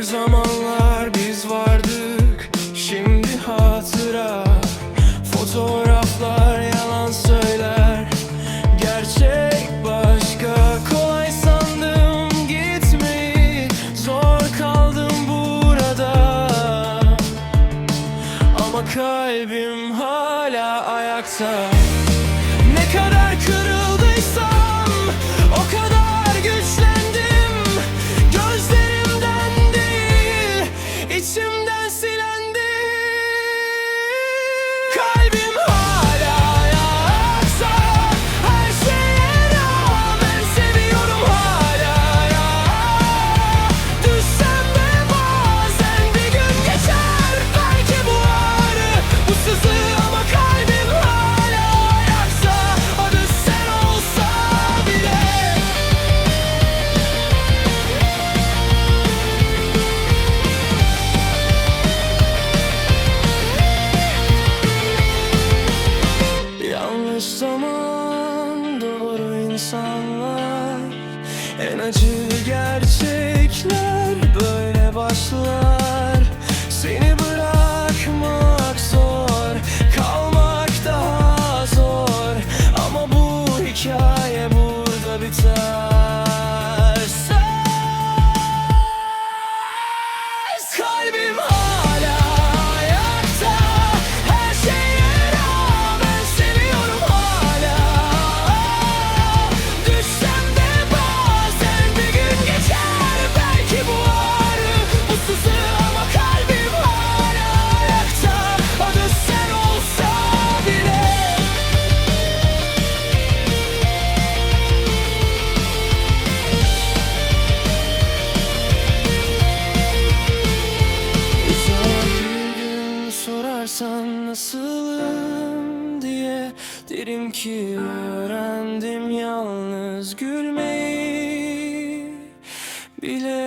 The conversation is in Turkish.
Bir zamanlar biz vardık. Şimdi hatıra Fotoğraflar yalan söyler. Gerçek başka Kolay sandım gitmeyi Zor kaldım burada. Ama kalbim hala ayakta. insanlar. En acı gerçekler böyle başlar. sorsan nasılım diye Derim ki öğrendim yalnız gülmeyi. Bile